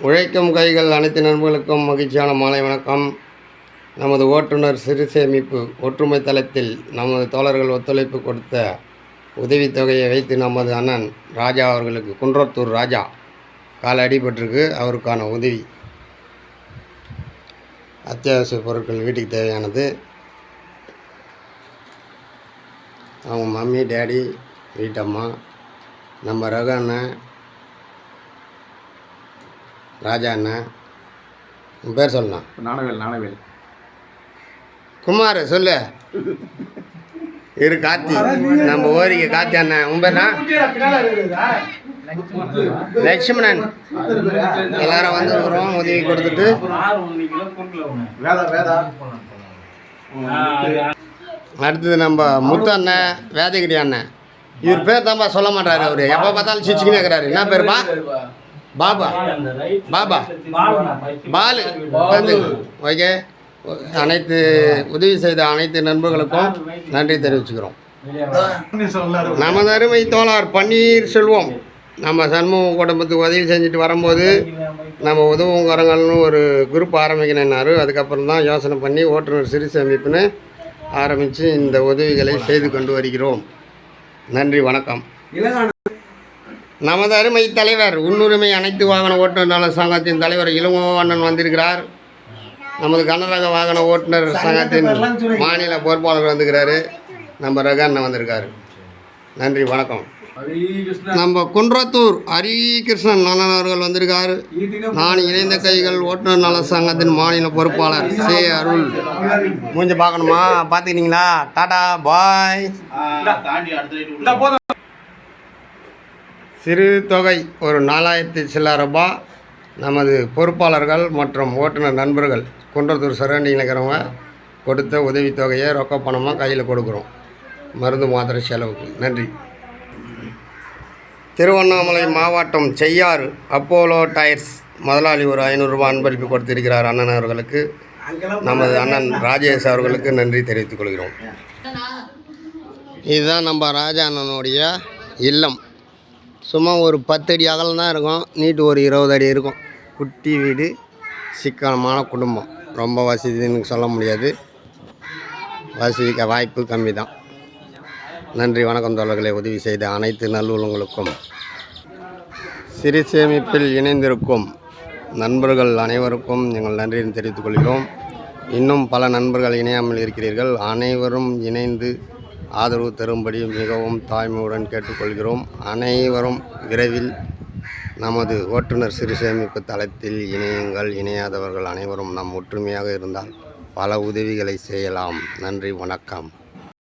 உழைக்கும் கைகள் அனைத்து நண்பர்களுக்கும் மகிழ்ச்சியான மாலை வணக்கம். நமது ஓட்டுநர் சிறு சேமிப்பு ஒற்றுமை தளத்தில் நமது தோழர்கள் ஒத்துழைப்பு கொடுத்த உதவித்தொகையை வைத்து நமது அண்ணன் ராஜா அவர்களுக்கு குன்றத்தூர் ராஜா கால அடிபட்டிருக்கு அவருக்கான உதவி. அத்தியாவசிய பொருட்கள் வீட்டுக்கு தேவையானது. அவங்க மம்மி டேடி வீட்டம்மா நம்ம ரகு அண்ணன் ராஜா அண்ணன் உன் பேர் சொல்லலாம் நாணவேல் நாணவேல். குமார் சொல்லு. இரு கார்த்தி. நம்ம ஓரிக்க கார்த்தி அண்ணன் உன் பேர்னா லட்சுமணன். எல்லாரும் வந்துருக்குறோம் உதவி கொடுத்துட்டு. அடுத்தது நம்ம முத்து அண்ணன் வேதகிரி அண்ணன் இவர் பேர் தான்ப்பா சொல்ல மாட்டாரு அவரு. எப்போ பார்த்தாலும் சிச்சுக்கினே இருக்கிறாரு. என்ன பேருப்பா? பாபா. பாபா. பாலு. ஓகே. அனைத்து உதவி செய்த அனைத்து நண்பர்களுக்கும் நன்றி தெரிவிச்சுக்கிறோம். நமது அருமை தோழர் பன்னீர் செல்வம் நம்ம சண்முக குடும்பத்துக்கு உதவி செஞ்சுட்டு வரும்போது நம்ம உதவுங்கிறங்கள்னு ஒரு குரூப் ஆரம்பிக்கணுன்னாரு அதுக்கப்புறம் தான் யோசனை பண்ணி ஓட்டுநர் சிறு சேமிப்புன்னு ஆரம்பித்து இந்த உதவிகளை செய்து கொண்டு வருகிறோம். நன்றி வணக்கம். நமது அருமை தலைவர் உன்னுரிமை அனைத்து வாகன ஓட்டுநர் நல சங்கத்தின் தலைவர் இளங்கோவண்ணன் வந்திருக்கிறார். நமது கனரக வாகன ஓட்டுநர் சங்கத்தின் மாநில பொறுப்பாளர் வந்துக்கிறாரு நம்ம ரகண்ணன் வந்திருக்காரு. நன்றி வணக்கம். நம்ம குன்றத்தூர் ஹரிகிருஷ்ணன் அண்ணன் அவர்கள் வந்திருக்காரு. நான் இணைந்த கைகள் ஓட்டுநர் நல சங்கத்தின் மாநில பொறுப்பாளர் சே அருள். மூஞ்சி பார்க்கணுமா? பார்த்துக்கிட்டீங்களா? டாடா பாய். சிறு தொகை ஒரு நாலாயிரத்தி சில்லற ரூபாய் நமது பொறுப்பாளர்கள் மற்றும் ஓட்டுநர் நண்பர்கள் குன்றத்தூர் சரௌண்டிங்கில் இருக்கிறவங்க கொடுத்த உதவித்தொகையை ரொக்க பணமாக கையில் கொடுக்குறோம். மருந்து மாத்திரை செலவுக்கு. நன்றி. திருவண்ணாமலை மாவட்டம் செய்யாறு அப்போலோ டயர்ஸ் முதலாளி ஒரு ஐநூறுரூவா அன்பளிப்பு கொடுத்திருக்கிறார் அண்ணன் அவர்களுக்கு. நமது அண்ணன் ராஜேஷ் அவர்களுக்கு நன்றி தெரிவித்துக் கொள்கிறோம். இதுதான் நம்ம ராஜா அண்ணனுடைய இல்லம். சும்மா ஒரு பத்தடி அகலம் தான் இருக்கும். நீட்டு ஒரு இருபது அடி இருக்கும். குட்டி வீடு சிக்கனமான குடும்பம். ரொம்ப வசதின்னு சொல்ல முடியாது. வசதிக்க வாய்ப்பு கம்மி தான் நன்றி வணக்கம் தோழர்களை. உதவி செய்த அனைத்து நல்லுள்ளங்களுக்கும். சிறு சேமிப்பில் இணைந்திருக்கும் நண்பர்கள் அனைவருக்கும் எங்கள் நன்றியை தெரிவித்துக் கொள்கிறோம். இன்னும் பல நண்பர்கள் இணையாமல் இருக்கிறீர்கள். அனைவரும் இணைந்து ஆதரவு தரும்படி மிகவும் தாய்மையுடன் கேட்டுக்கொள்கிறோம். அனைவரும் விரைவில் நமது ஓட்டுநர் சிறு சேமிப்பு தளத்தில் இணையுங்கள். இணையாதவர்கள் அனைவரும் நம் ஒற்றுமையாக இருந்தால் பல உதவிகளை செய்யலாம். நன்றி வணக்கம்.